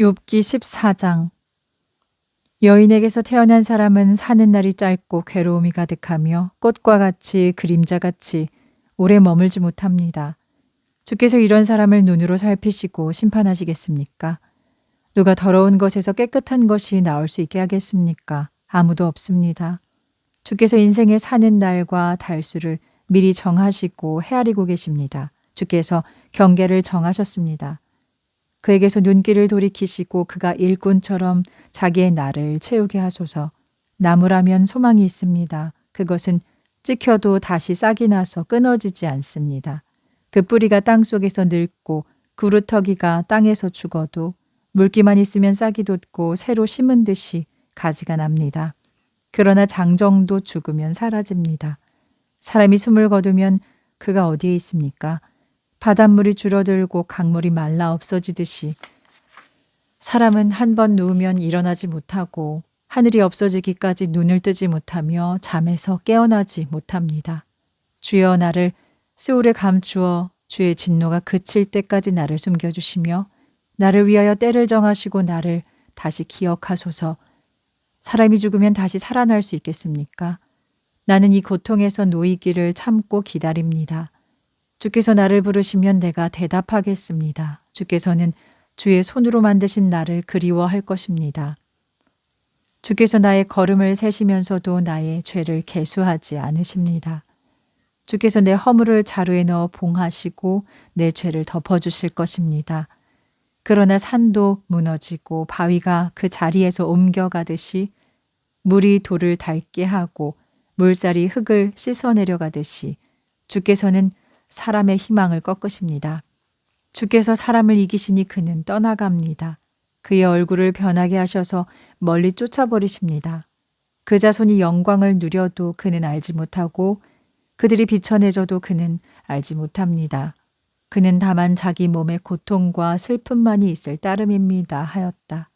욥기 14장 여인에게서 태어난 사람은 사는 날이 짧고 괴로움이 가득하며 꽃과 같이 그림자같이 오래 머물지 못합니다. 주께서 이런 사람을 눈으로 살피시고 심판하시겠습니까? 누가 더러운 것에서 깨끗한 것이 나올 수 있게 하겠습니까? 아무도 없습니다. 주께서 인생의 사는 날과 달수를 미리 정하시고 헤아리고 계십니다. 주께서 경계를 정하셨습니다. 그에게서 눈길을 돌이키시고 그가 일꾼처럼 자기의 날을 채우게 하소서. 나무라면 소망이 있습니다. 그것은 찍혀도 다시 싹이 나서 끊어지지 않습니다. 그 뿌리가 땅 속에서 늙고 구루터기가 땅에서 죽어도 물기만 있으면 싹이 돋고 새로 심은 듯이 가지가 납니다. 그러나 장정도 죽으면 사라집니다. 사람이 숨을 거두면 그가 어디에 있습니까? 바닷물이 줄어들고 강물이 말라 없어지듯이 사람은 한 번 누우면 일어나지 못하고 하늘이 없어지기까지 눈을 뜨지 못하며 잠에서 깨어나지 못합니다. 주여 나를 스울에 감추어 주의 진노가 그칠 때까지 나를 숨겨주시며 나를 위하여 때를 정하시고 나를 다시 기억하소서. 사람이 죽으면 다시 살아날 수 있겠습니까? 나는 이 고통에서 놓이기를 참고 기다립니다. 주께서 나를 부르시면 내가 대답하겠습니다. 주께서는 주의 손으로 만드신 나를 그리워할 것입니다. 주께서 나의 걸음을 세시면서도 나의 죄를 계수하지 않으십니다. 주께서 내 허물을 자루에 넣어 봉하시고 내 죄를 덮어주실 것입니다. 그러나 산도 무너지고 바위가 그 자리에서 옮겨가듯이 물이 돌을 닳게 하고 물살이 흙을 씻어내려가듯이 주께서는 사람의 희망을 꺾으십니다. 주께서 사람을 이기시니 그는 떠나갑니다. 그의 얼굴을 변하게 하셔서 멀리 쫓아버리십니다. 그 자손이 영광을 누려도 그는 알지 못하고 그들이 비춰내져도 그는 알지 못합니다. 그는 다만 자기 몸의 고통과 슬픔만이 있을 따름입니다 하였다.